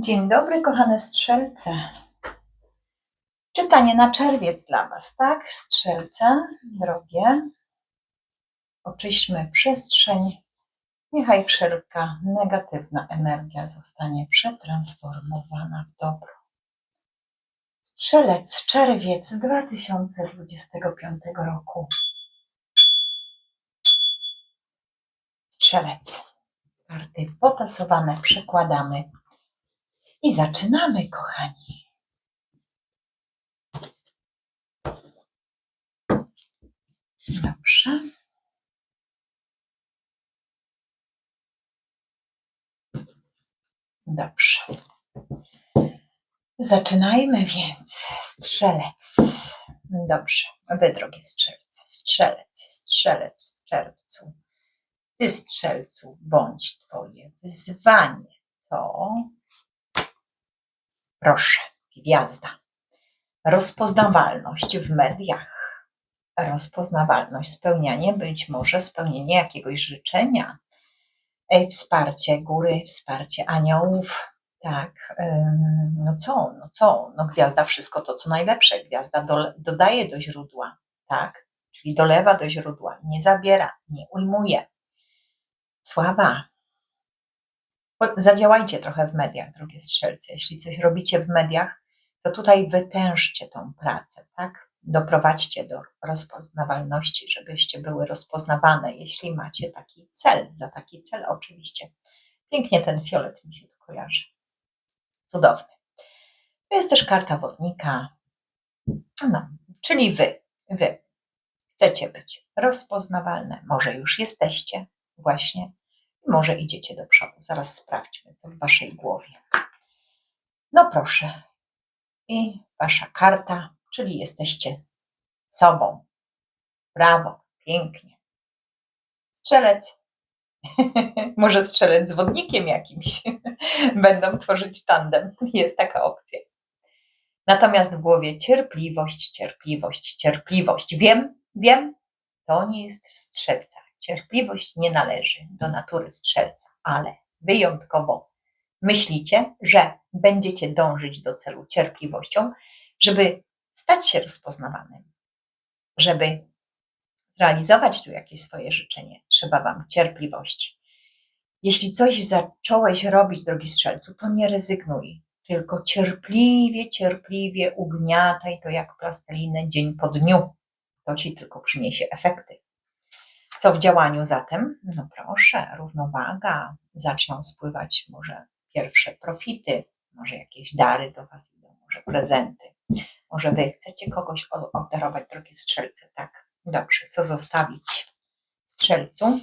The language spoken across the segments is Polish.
Dzień dobry, kochane strzelce. Czytanie na czerwiec dla Was, tak? Strzelce, drogie. Oczyśćmy przestrzeń. Niechaj wszelka negatywna energia zostanie przetransformowana w dobro. Strzelec, czerwiec 2025 roku. Strzelec. Karty potasowane przekładamy i zaczynamy, kochani. Dobrze. Dobrze. Zaczynajmy więc. Strzelec. Dobrze. Wy, drogie strzelce. Strzelec, strzelec w czerwcu. Ty, strzelcu, bądź twoje wyzwanie to Proszę, gwiazda. Rozpoznawalność w mediach. Rozpoznawalność, spełnianie, być może spełnienie jakiegoś życzenia. Ej, wsparcie góry, wsparcie aniołów. Tak, ym, no co, no co, no gwiazda wszystko to, co najlepsze. Gwiazda do, dodaje do źródła, tak, czyli dolewa do źródła, nie zabiera, nie ujmuje. Sława, zadziałajcie trochę w mediach, drogie strzelce. Jeśli coś robicie w mediach, to tutaj wytężcie tą pracę, tak? Doprowadźcie do rozpoznawalności, żebyście były rozpoznawane, jeśli macie taki cel, za taki cel oczywiście. Pięknie ten fiolet mi się tu kojarzy. Cudowny. To jest też karta wodnika. No, czyli wy, wy chcecie być rozpoznawalne, może już jesteście właśnie może idziecie do przodu. Zaraz sprawdźmy, co w waszej głowie. No proszę. I wasza karta, czyli jesteście sobą. Brawo, pięknie. Strzelec. Może strzelec z wodnikiem jakimś. Będą tworzyć tandem. Jest taka opcja. Natomiast w głowie cierpliwość, cierpliwość, cierpliwość. Wiem, wiem, to nie jest strzelca. Cierpliwość nie należy do natury strzelca, ale wyjątkowo myślicie, że będziecie dążyć do celu cierpliwością, żeby stać się rozpoznawanym, żeby realizować tu jakieś swoje życzenie, trzeba Wam cierpliwości. Jeśli coś zacząłeś robić, drogi strzelcu, to nie rezygnuj, tylko cierpliwie, cierpliwie ugniataj to jak plastelinę dzień po dniu. To Ci tylko przyniesie efekty. Co w działaniu zatem? No proszę, równowaga, zaczną spływać może pierwsze profity, może jakieś dary do Was idą, może prezenty. Może Wy chcecie kogoś obdarować, drogie strzelce, tak? Dobrze, co zostawić strzelcu?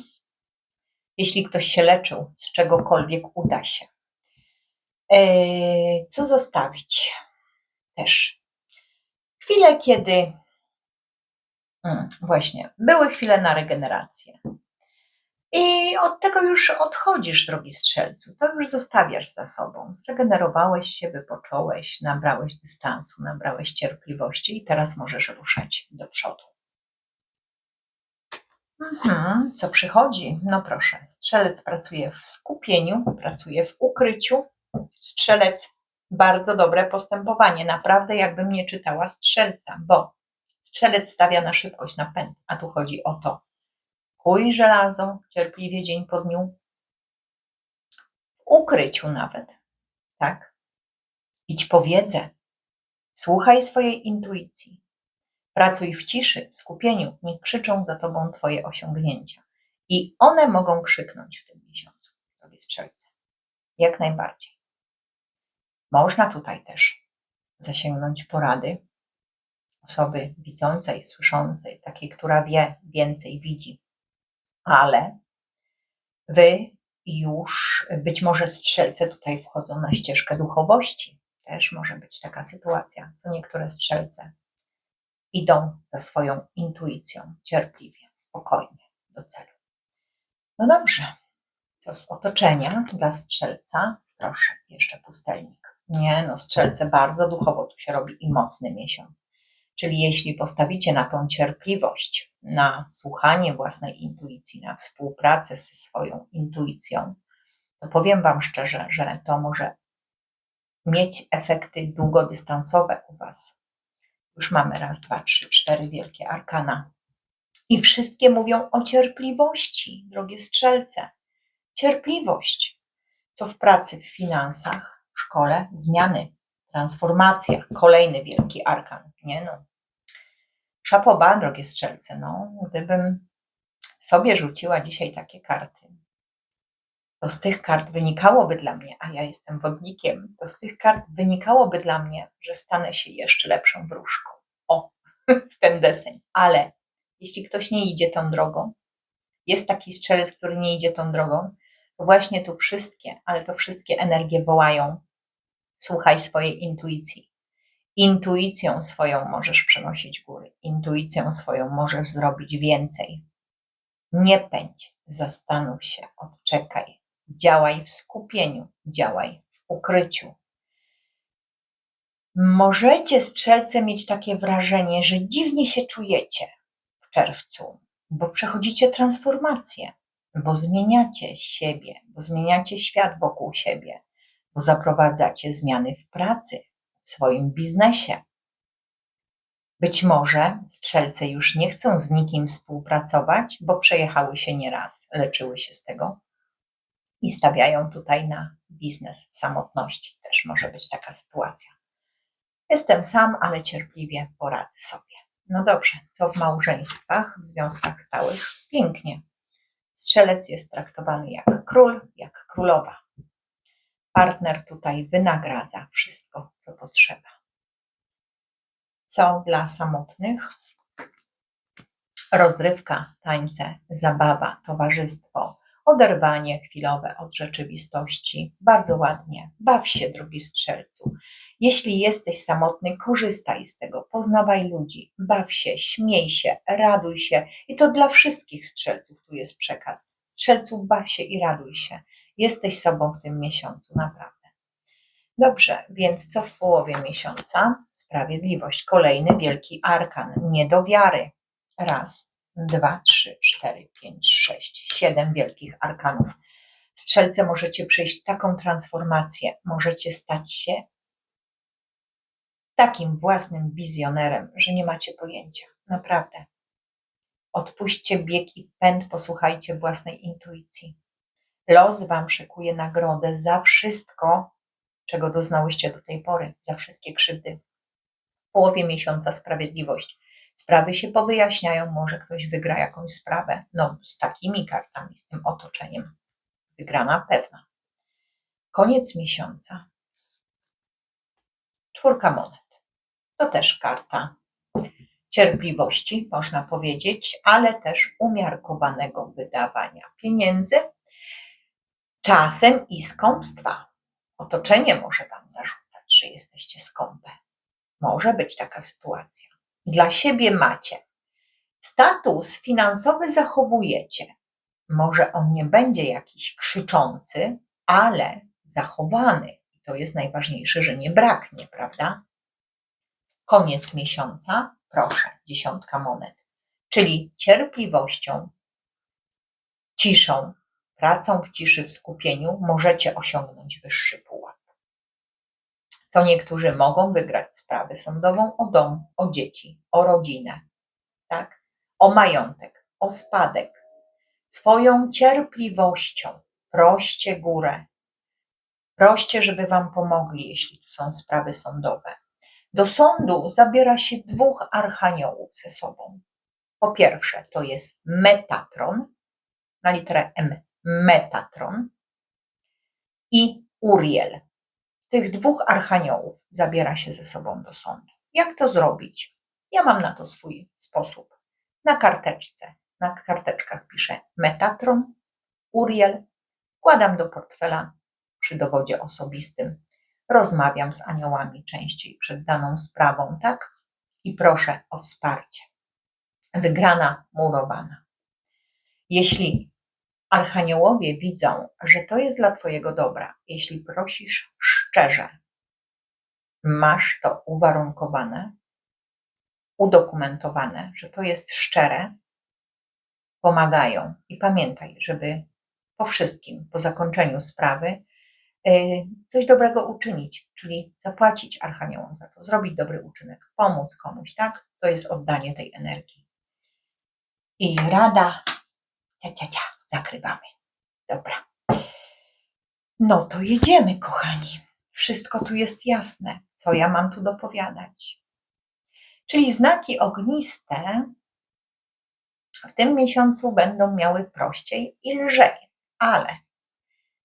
Jeśli ktoś się leczył z czegokolwiek, uda się. Eee, co zostawić? Też. Chwilę, kiedy Hmm, właśnie, były chwile na regenerację. I od tego już odchodzisz, drogi strzelcu. To już zostawiasz za sobą. Zregenerowałeś się, wypocząłeś, nabrałeś dystansu, nabrałeś cierpliwości i teraz możesz ruszać do przodu. Mhm, co przychodzi? No proszę, strzelec pracuje w skupieniu, pracuje w ukryciu. Strzelec, bardzo dobre postępowanie. Naprawdę, jakbym nie czytała strzelca, bo Strzelec stawia na szybkość, na pęd, a tu chodzi o to. Kuj żelazo, cierpliwie dzień po dniu. W ukryciu nawet, tak? Idź po wiedzę. Słuchaj swojej intuicji. Pracuj w ciszy, w skupieniu. Nie krzyczą za tobą twoje osiągnięcia. I one mogą krzyknąć w tym miesiącu, drogie strzelce. Jak najbardziej. Można tutaj też zasięgnąć porady osoby widzącej, słyszącej, takiej, która wie, więcej widzi. Ale wy już, być może strzelce tutaj wchodzą na ścieżkę duchowości. Też może być taka sytuacja, co niektóre strzelce idą za swoją intuicją, cierpliwie, spokojnie do celu. No dobrze, co z otoczenia dla strzelca? Proszę, jeszcze pustelnik. Nie, no strzelce bardzo duchowo tu się robi i mocny miesiąc. Czyli jeśli postawicie na tą cierpliwość, na słuchanie własnej intuicji, na współpracę ze swoją intuicją, to powiem Wam szczerze, że to może mieć efekty długodystansowe u Was. Już mamy raz, dwa, trzy, cztery wielkie arkana. I wszystkie mówią o cierpliwości, drogie strzelce. Cierpliwość, co w pracy, w finansach, w szkole, zmiany, transformacja, kolejny wielki arkan. Nie no. Szapoba, drogie strzelce, no, gdybym sobie rzuciła dzisiaj takie karty, to z tych kart wynikałoby dla mnie, a ja jestem wodnikiem, to z tych kart wynikałoby dla mnie, że stanę się jeszcze lepszą wróżką. O, w ten deseń. Ale jeśli ktoś nie idzie tą drogą, jest taki strzelec, który nie idzie tą drogą, to właśnie tu wszystkie, ale to wszystkie energie wołają. Słuchaj swojej intuicji. Intuicją swoją możesz przenosić góry, intuicją swoją możesz zrobić więcej. Nie pędź, zastanów się, odczekaj, działaj w skupieniu, działaj w ukryciu. Możecie, strzelce, mieć takie wrażenie, że dziwnie się czujecie w czerwcu, bo przechodzicie transformację, bo zmieniacie siebie, bo zmieniacie świat wokół siebie, bo zaprowadzacie zmiany w pracy, w swoim biznesie. Być może strzelce już nie chcą z nikim współpracować, bo przejechały się nieraz, leczyły się z tego i stawiają tutaj na biznes samotności. Też może być taka sytuacja. Jestem sam, ale cierpliwie poradzę sobie. No dobrze, co w małżeństwach, w związkach stałych? Pięknie. Strzelec jest traktowany jak król, jak królowa. Partner tutaj wynagradza wszystko, co potrzeba. Co dla samotnych? Rozrywka, tańce, zabawa, towarzystwo, oderwanie chwilowe od rzeczywistości. Bardzo ładnie. Baw się, drugi strzelcu. Jeśli jesteś samotny, korzystaj z tego, poznawaj ludzi, baw się, śmiej się, raduj się. I to dla wszystkich strzelców tu jest przekaz. Strzelców, baw się i raduj się. Jesteś sobą w tym miesiącu, naprawdę. Dobrze, więc co w połowie miesiąca? Sprawiedliwość. Kolejny wielki arkan. Nie do wiary. Raz, dwa, trzy, cztery, pięć, sześć, siedem wielkich arkanów. Strzelce możecie przejść taką transformację, możecie stać się takim własnym wizjonerem, że nie macie pojęcia. Naprawdę. Odpuśćcie bieg i pęd, posłuchajcie własnej intuicji. Los Wam szykuje nagrodę za wszystko, czego doznałyście do tej pory, za wszystkie krzywdy. W połowie miesiąca sprawiedliwość. Sprawy się powyjaśniają, może ktoś wygra jakąś sprawę. No, z takimi kartami, z tym otoczeniem. Wygrana pewna. Koniec miesiąca. Czwórka monet. To też karta cierpliwości, można powiedzieć, ale też umiarkowanego wydawania pieniędzy, czasem i skąpstwa. Otoczenie może Wam zarzucać, że jesteście skąpe. Może być taka sytuacja. Dla siebie macie. Status finansowy zachowujecie. Może on nie będzie jakiś krzyczący, ale zachowany. I to jest najważniejsze, że nie braknie, prawda? Koniec miesiąca, proszę, dziesiątka monet. Czyli cierpliwością, ciszą, pracą w ciszy, w skupieniu możecie osiągnąć wyższy pułap. Co niektórzy mogą wygrać sprawę sądową o dom, o dzieci, o rodzinę, tak? o majątek, o spadek. Swoją cierpliwością proście górę. Proście, żeby Wam pomogli, jeśli tu są sprawy sądowe. Do sądu zabiera się dwóch archaniołów ze sobą. Po pierwsze, to jest Metatron, na literę M, Metatron i Uriel. Tych dwóch archaniołów zabiera się ze sobą do sądu. Jak to zrobić? Ja mam na to swój sposób. Na karteczce, na karteczkach piszę Metatron, Uriel, wkładam do portfela przy dowodzie osobistym, rozmawiam z aniołami częściej przed daną sprawą, tak? I proszę o wsparcie. Wygrana murowana. Jeśli Archaniołowie widzą, że to jest dla Twojego dobra, jeśli prosisz szczerze, masz to uwarunkowane, udokumentowane, że to jest szczere, pomagają. I pamiętaj, żeby po wszystkim, po zakończeniu sprawy, y, coś dobrego uczynić. czyli zapłacić archaniołom za to, zrobić dobry uczynek, pomóc komuś, tak? To jest oddanie tej energii. I rada, cia, cia, cia, zakrywamy. Dobra. No to jedziemy, kochani. Wszystko tu jest jasne, co ja mam tu dopowiadać. Czyli znaki ogniste w tym miesiącu będą miały prościej i lżej, ale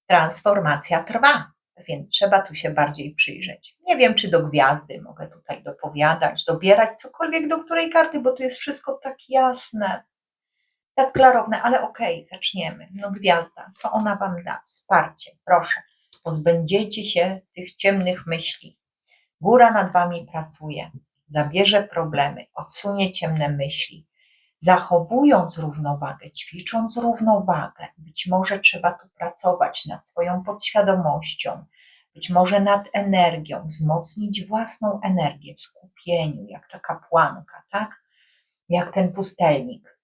transformacja trwa, więc trzeba tu się bardziej przyjrzeć. Nie wiem, czy do gwiazdy mogę tutaj dopowiadać, dobierać cokolwiek do której karty, bo tu jest wszystko tak jasne, tak klarowne, ale okej, okay, zaczniemy. No gwiazda, co ona wam da? Wsparcie, proszę. Pozbędziecie się tych ciemnych myśli. Góra nad wami pracuje, zabierze problemy, odsunie ciemne myśli, zachowując równowagę, ćwicząc równowagę. Być może trzeba tu pracować nad swoją podświadomością, być może nad energią, wzmocnić własną energię w skupieniu, jak ta kapłanka, tak? Jak ten pustelnik.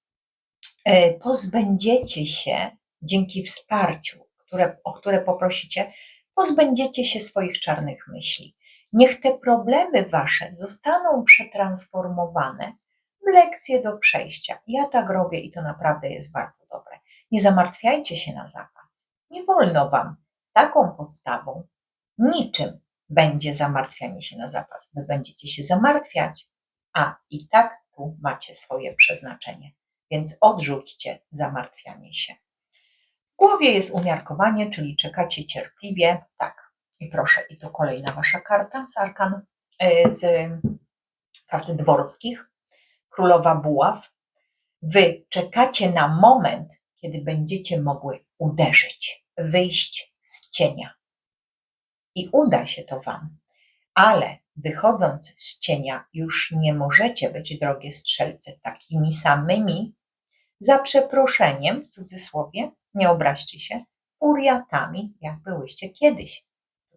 E, pozbędziecie się dzięki wsparciu, które, o które poprosicie, pozbędziecie się swoich czarnych myśli. Niech te problemy wasze zostaną przetransformowane lekcje do przejścia. Ja tak robię i to naprawdę jest bardzo dobre. Nie zamartwiajcie się na zapas. Nie wolno Wam z taką podstawą niczym będzie zamartwianie się na zapas. Wy będziecie się zamartwiać, a i tak tu macie swoje przeznaczenie. Więc odrzućcie zamartwianie się. W głowie jest umiarkowanie, czyli czekacie cierpliwie. Tak. I proszę, i to kolejna wasza karta z arkan, e, z karty dworskich królowa buław, wy czekacie na moment, kiedy będziecie mogły uderzyć, wyjść z cienia. I uda się to wam, ale wychodząc z cienia już nie możecie być, drogie strzelce, takimi samymi, za przeproszeniem, w cudzysłowie, nie obraźcie się, furiatami, jak byłyście kiedyś.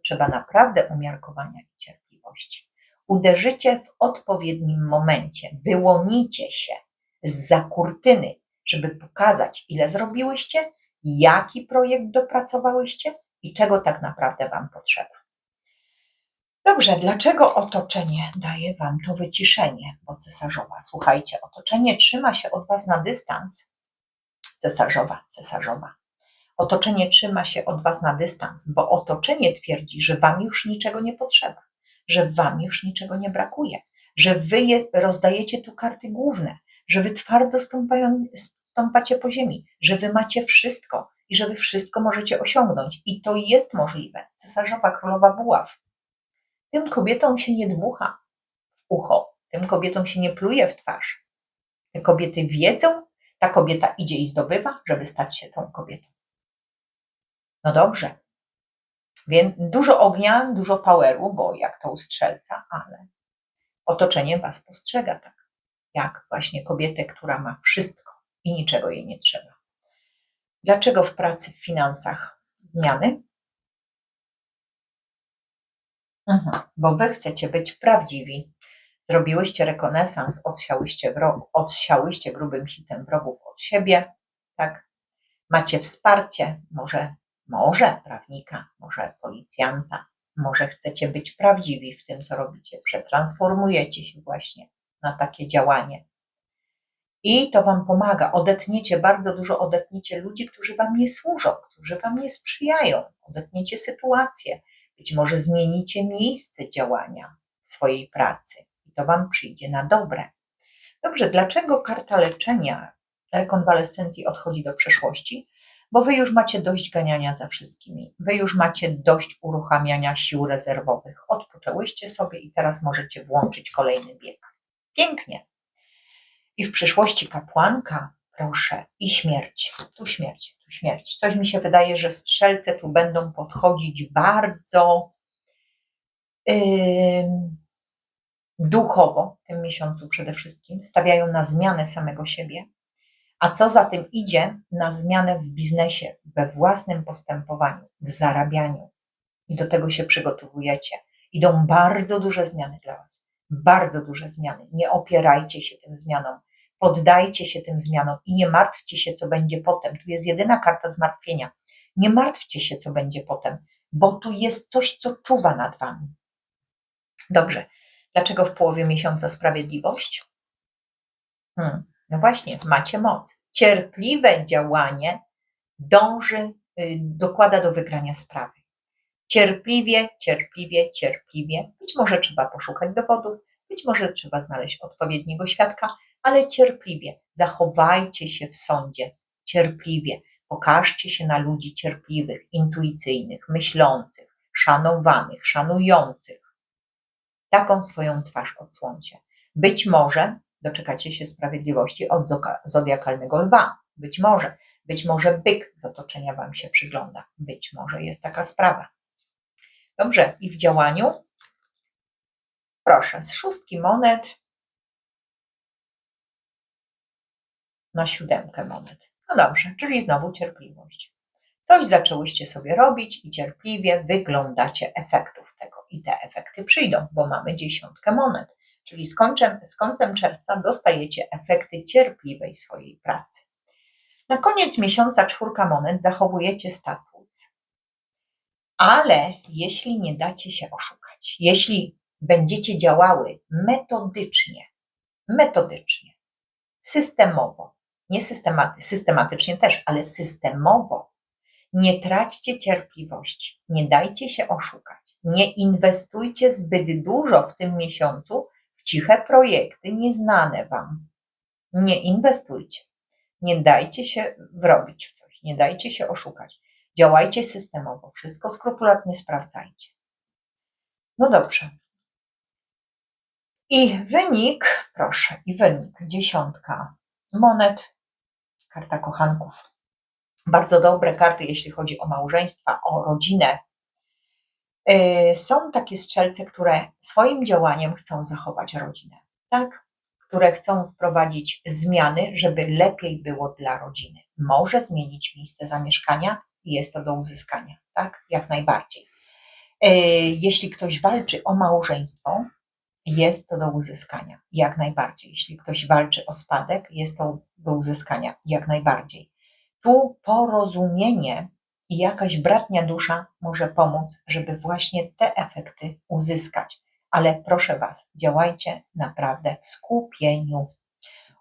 Trzeba naprawdę umiarkowania i cierpliwości uderzycie w odpowiednim momencie, wyłonicie się z za kurtyny, żeby pokazać, ile zrobiłyście, jaki projekt dopracowałyście i czego tak naprawdę Wam potrzeba. Dobrze, dlaczego otoczenie daje Wam to wyciszenie? Bo cesarzowa, słuchajcie, otoczenie trzyma się od Was na dystans. Cesarzowa, cesarzowa. Otoczenie trzyma się od Was na dystans, bo otoczenie twierdzi, że Wam już niczego nie potrzeba że wam już niczego nie brakuje, że wy je, rozdajecie tu karty główne, że wy twardo stąpają, stąpacie po ziemi, że wy macie wszystko i że wy wszystko możecie osiągnąć. I to jest możliwe. Cesarzowa królowa buław. Tym kobietom się nie dmucha w ucho, tym kobietom się nie pluje w twarz. Te kobiety wiedzą, ta kobieta idzie i zdobywa, żeby stać się tą kobietą. No dobrze, więc dużo ognia, dużo poweru, bo jak to u strzelca, ale otoczenie was postrzega tak, jak właśnie kobietę, która ma wszystko i niczego jej nie trzeba. Dlaczego w pracy, w finansach zmiany? Mhm, bo wy chcecie być prawdziwi. Zrobiłyście rekonesans, odsiałyście, wrog, odsiałyście grubym sitem wrogów od siebie, tak? Macie wsparcie, może może prawnika, może policjanta, może chcecie być prawdziwi w tym, co robicie, przetransformujecie się właśnie na takie działanie. I to Wam pomaga. Odetniecie, bardzo dużo odetniecie ludzi, którzy Wam nie służą, którzy Wam nie sprzyjają. Odetniecie sytuację. Być może zmienicie miejsce działania swojej pracy i to Wam przyjdzie na dobre. Dobrze, dlaczego karta leczenia rekonwalescencji odchodzi do przeszłości? bo wy już macie dość ganiania za wszystkimi, wy już macie dość uruchamiania sił rezerwowych. Odpoczęłyście sobie i teraz możecie włączyć kolejny bieg. Pięknie. I w przyszłości kapłanka, proszę, i śmierć. Tu śmierć, tu śmierć. Coś mi się wydaje, że strzelce tu będą podchodzić bardzo yy, duchowo w tym miesiącu przede wszystkim. Stawiają na zmianę samego siebie a co za tym idzie, na zmianę w biznesie, we własnym postępowaniu, w zarabianiu. I do tego się przygotowujecie. Idą bardzo duże zmiany dla Was. Bardzo duże zmiany. Nie opierajcie się tym zmianom. Poddajcie się tym zmianom i nie martwcie się, co będzie potem. Tu jest jedyna karta zmartwienia. Nie martwcie się, co będzie potem, bo tu jest coś, co czuwa nad Wami. Dobrze. Dlaczego w połowie miesiąca sprawiedliwość? Hmm. No właśnie, macie moc. Cierpliwe działanie dąży, y, dokłada do wygrania sprawy. Cierpliwie, cierpliwie, cierpliwie. Być może trzeba poszukać dowodów, być może trzeba znaleźć odpowiedniego świadka, ale cierpliwie. Zachowajcie się w sądzie cierpliwie. Pokażcie się na ludzi cierpliwych, intuicyjnych, myślących, szanowanych, szanujących. Taką swoją twarz odsłoncie. Być może doczekacie się sprawiedliwości od zodiakalnego lwa. Być może, być może byk z otoczenia Wam się przygląda. Być może jest taka sprawa. Dobrze, i w działaniu? Proszę, z szóstki monet na siódemkę monet. No dobrze, czyli znowu cierpliwość. Coś zaczęłyście sobie robić i cierpliwie wyglądacie efektów tego. I te efekty przyjdą, bo mamy dziesiątkę monet. Czyli z końcem, z końcem czerwca dostajecie efekty cierpliwej swojej pracy. Na koniec miesiąca czwórka monet zachowujecie status. Ale jeśli nie dacie się oszukać, jeśli będziecie działały metodycznie, metodycznie, systemowo, nie systematy, systematycznie też, ale systemowo, nie traćcie cierpliwości, nie dajcie się oszukać, nie inwestujcie zbyt dużo w tym miesiącu w ciche projekty nieznane Wam. Nie inwestujcie. Nie dajcie się wrobić w coś, nie dajcie się oszukać. Działajcie systemowo, wszystko skrupulatnie sprawdzajcie. No dobrze. I wynik, proszę, i wynik, dziesiątka monet, karta kochanków. Bardzo dobre karty, jeśli chodzi o małżeństwa, o rodzinę. Yy, są takie strzelce, które swoim działaniem chcą zachować rodzinę, tak? które chcą wprowadzić zmiany, żeby lepiej było dla rodziny. Może zmienić miejsce zamieszkania i jest to do uzyskania, tak? Jak najbardziej. Yy, jeśli ktoś walczy o małżeństwo, jest to do uzyskania, jak najbardziej. Jeśli ktoś walczy o spadek, jest to do uzyskania, jak najbardziej. Tu porozumienie i jakaś bratnia dusza może pomóc, żeby właśnie te efekty uzyskać ale proszę Was, działajcie naprawdę w skupieniu.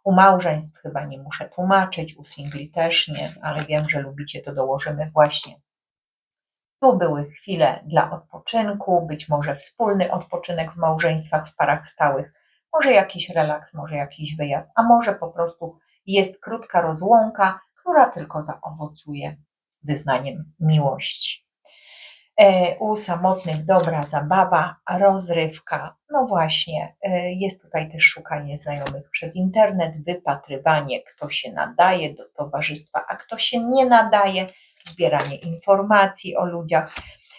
U małżeństw chyba nie muszę tłumaczyć, u singli też nie, ale wiem, że lubicie, to dołożymy właśnie. Tu były chwile dla odpoczynku, być może wspólny odpoczynek w małżeństwach, w parach stałych, może jakiś relaks, może jakiś wyjazd, a może po prostu jest krótka rozłąka, która tylko zaowocuje wyznaniem miłości. E, u samotnych dobra zabawa, rozrywka. No właśnie, e, jest tutaj też szukanie znajomych przez internet, wypatrywanie, kto się nadaje do towarzystwa, a kto się nie nadaje, zbieranie informacji o ludziach.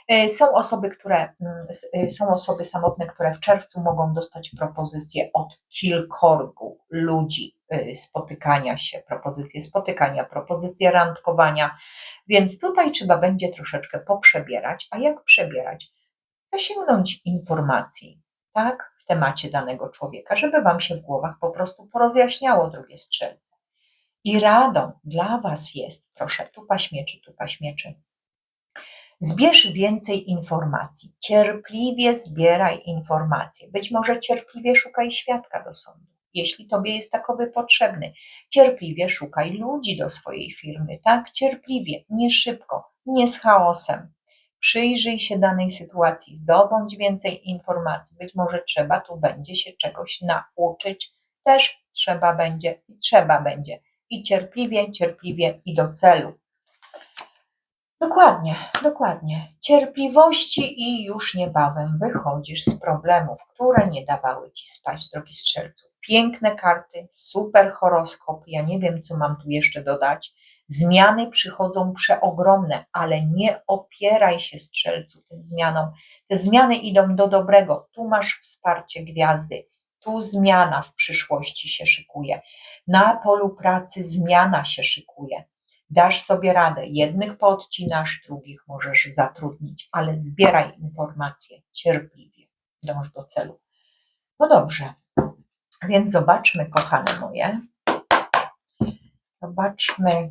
E, są osoby, które mm, są osoby samotne, które w czerwcu mogą dostać propozycje od kilkorgu ludzi spotykania się, propozycje spotykania, propozycje randkowania, więc tutaj trzeba będzie troszeczkę poprzebierać. A jak przebierać? Zasięgnąć informacji, tak, w temacie danego człowieka, żeby Wam się w głowach po prostu porozjaśniało, drugie strzelce. I radą dla Was jest, proszę, tu paśmieczy, tu paśmieczy, Zbierz więcej informacji, cierpliwie zbieraj informacje. Być może cierpliwie szukaj świadka do sądu jeśli Tobie jest takowy potrzebny. Cierpliwie szukaj ludzi do swojej firmy, tak? Cierpliwie, nie szybko, nie z chaosem. Przyjrzyj się danej sytuacji, zdobądź więcej informacji. Być może trzeba tu będzie się czegoś nauczyć, też trzeba będzie i trzeba będzie. I cierpliwie, cierpliwie i do celu. Dokładnie, dokładnie. Cierpliwości i już niebawem wychodzisz z problemów, które nie dawały ci spać, drogi strzelcu. Piękne karty, super horoskop. Ja nie wiem, co mam tu jeszcze dodać. Zmiany przychodzą przeogromne, ale nie opieraj się strzelcu tym zmianom. Te zmiany idą do dobrego. Tu masz wsparcie gwiazdy. Tu zmiana w przyszłości się szykuje. Na polu pracy zmiana się szykuje dasz sobie radę. Jednych podcinasz, drugich możesz zatrudnić, ale zbieraj informacje cierpliwie, dąż do celu. No dobrze, więc zobaczmy, kochane moje, zobaczmy,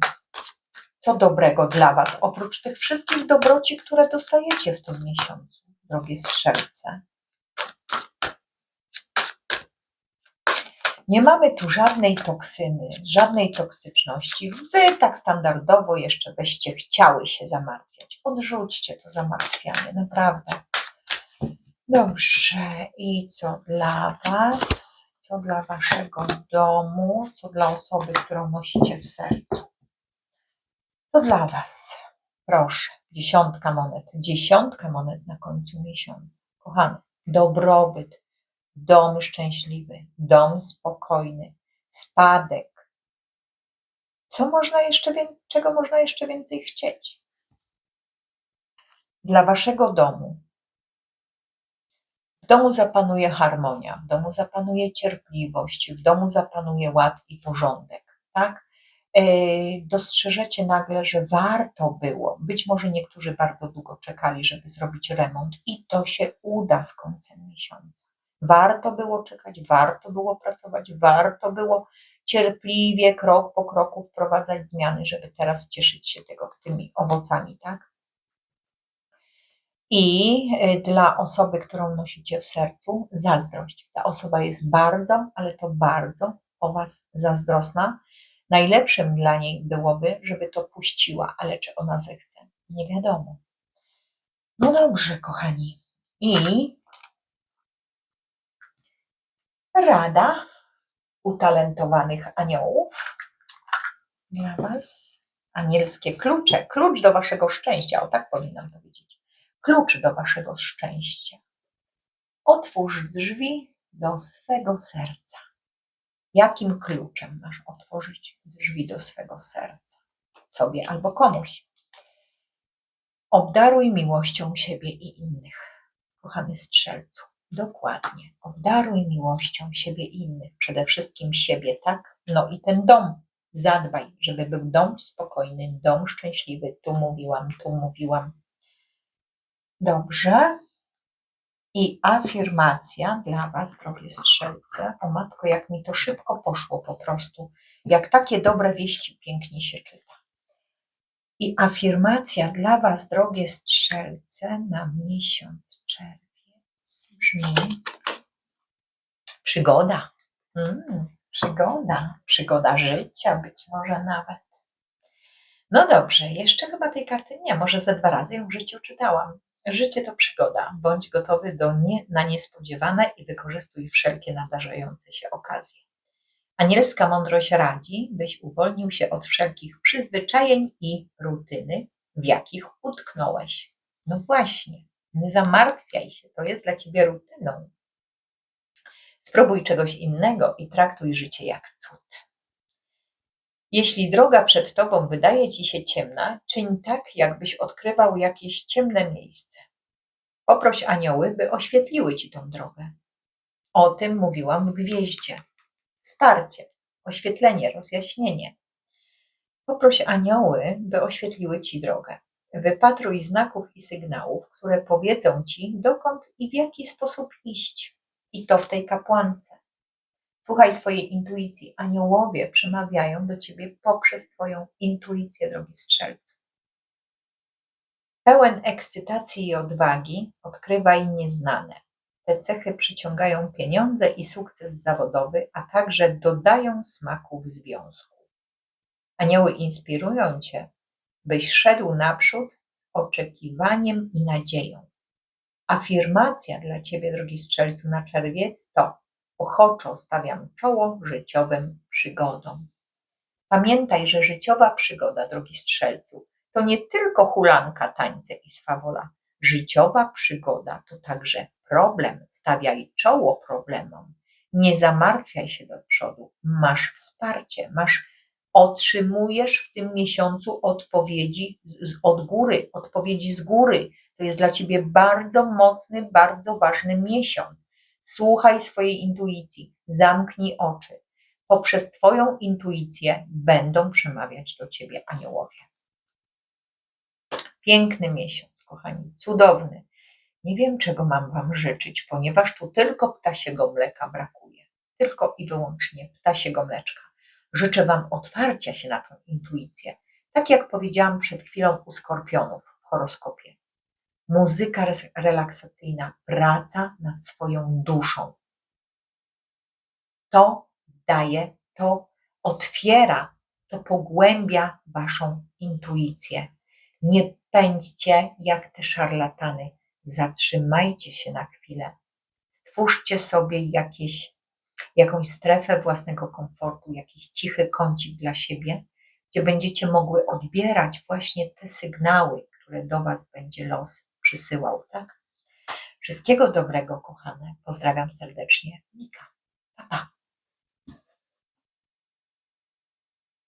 co dobrego dla Was, oprócz tych wszystkich dobroci, które dostajecie w tym miesiącu, drogie strzelce. Nie mamy tu żadnej toksyny, żadnej toksyczności. Wy tak standardowo jeszcze byście chciały się zamartwiać. Odrzućcie to zamartwianie, naprawdę. Dobrze. I co dla Was? Co dla Waszego domu? Co dla osoby, którą nosicie w sercu? Co dla Was? Proszę. Dziesiątka monet. Dziesiątka monet na końcu miesiąca. Kochany, dobrobyt, dom szczęśliwy, dom spokojny, spadek. Co można jeszcze, czego można jeszcze więcej chcieć? Dla waszego domu. W domu zapanuje harmonia, w domu zapanuje cierpliwość, w domu zapanuje ład i porządek, tak? E, dostrzeżecie nagle, że warto było, być może niektórzy bardzo długo czekali, żeby zrobić remont i to się uda z końcem miesiąca. Warto było czekać, warto było pracować, warto było cierpliwie, krok po kroku wprowadzać zmiany, żeby teraz cieszyć się tego tymi owocami, tak? I y, dla osoby, którą nosicie w sercu, zazdrość. Ta osoba jest bardzo, ale to bardzo o Was zazdrosna. Najlepszym dla niej byłoby, żeby to puściła, ale czy ona zechce? Nie wiadomo. No dobrze, kochani. I Rada utalentowanych aniołów dla Was. Anielskie klucze, klucz do Waszego szczęścia, o tak powinnam powiedzieć. Klucz do Waszego szczęścia. Otwórz drzwi do swego serca. Jakim kluczem masz otworzyć drzwi do swego serca? Sobie albo komuś. Obdaruj miłością siebie i innych, kochany strzelcu. Dokładnie. Obdaruj miłością siebie innych, przede wszystkim siebie, tak? No i ten dom. Zadbaj, żeby był dom spokojny, dom szczęśliwy. Tu mówiłam, tu mówiłam. Dobrze. I afirmacja dla Was, drogie strzelce. O matko, jak mi to szybko poszło po prostu. Jak takie dobre wieści pięknie się czyta. I afirmacja dla Was, drogie strzelce, na miesiąc czerwiec brzmi przygoda. Mm, przygoda, przygoda życia, być może nawet. No dobrze, jeszcze chyba tej karty nie, może ze dwa razy ją w życiu czytałam. Życie to przygoda. Bądź gotowy do nie, na niespodziewane i wykorzystuj wszelkie nadarzające się okazje. Anielska mądrość radzi, byś uwolnił się od wszelkich przyzwyczajeń i rutyny, w jakich utknąłeś. No właśnie, nie zamartwiaj się, to jest dla ciebie rutyną. Spróbuj czegoś innego i traktuj życie jak cud. Jeśli droga przed tobą wydaje ci się ciemna, czyń tak, jakbyś odkrywał jakieś ciemne miejsce. Poproś anioły, by oświetliły ci tą drogę. O tym mówiłam w gwieździe. Wsparcie, oświetlenie, rozjaśnienie. Poproś anioły, by oświetliły ci drogę. Wypatruj znaków i sygnałów, które powiedzą ci, dokąd i w jaki sposób iść. I to w tej kapłance. Słuchaj swojej intuicji. Aniołowie przemawiają do ciebie poprzez Twoją intuicję, drogi strzelcu. Pełen ekscytacji i odwagi odkrywaj nieznane. Te cechy przyciągają pieniądze i sukces zawodowy, a także dodają smaku w związku. Anioły inspirują cię, byś szedł naprzód z oczekiwaniem i nadzieją. Afirmacja dla Ciebie, drogi strzelcu na czerwiec, to ochoczo stawiam czoło życiowym przygodom. Pamiętaj, że życiowa przygoda, drogi strzelcu, to nie tylko hulanka, tańce i swawola. Życiowa przygoda to także problem. Stawiaj czoło problemom. Nie zamartwiaj się do przodu. Masz wsparcie, masz otrzymujesz w tym miesiącu odpowiedzi od góry, odpowiedzi z góry. To jest dla ciebie bardzo mocny, bardzo ważny miesiąc. Słuchaj swojej intuicji, zamknij oczy. Poprzez Twoją intuicję będą przemawiać do Ciebie aniołowie. Piękny miesiąc, kochani, cudowny. Nie wiem, czego mam Wam życzyć, ponieważ tu tylko ptasiego mleka brakuje. Tylko i wyłącznie ptasiego mleczka. Życzę Wam otwarcia się na tę intuicję. Tak jak powiedziałam przed chwilą u skorpionów w horoskopie. Muzyka relaksacyjna, praca nad swoją duszą. To daje, to otwiera, to pogłębia Waszą intuicję. Nie pędźcie jak te szarlatany. Zatrzymajcie się na chwilę. Stwórzcie sobie jakieś, jakąś strefę własnego komfortu, jakiś cichy kącik dla siebie, gdzie będziecie mogły odbierać właśnie te sygnały, które do Was będzie los przysyłał, tak? Wszystkiego dobrego, kochane. Pozdrawiam serdecznie. Mika. Pa, pa.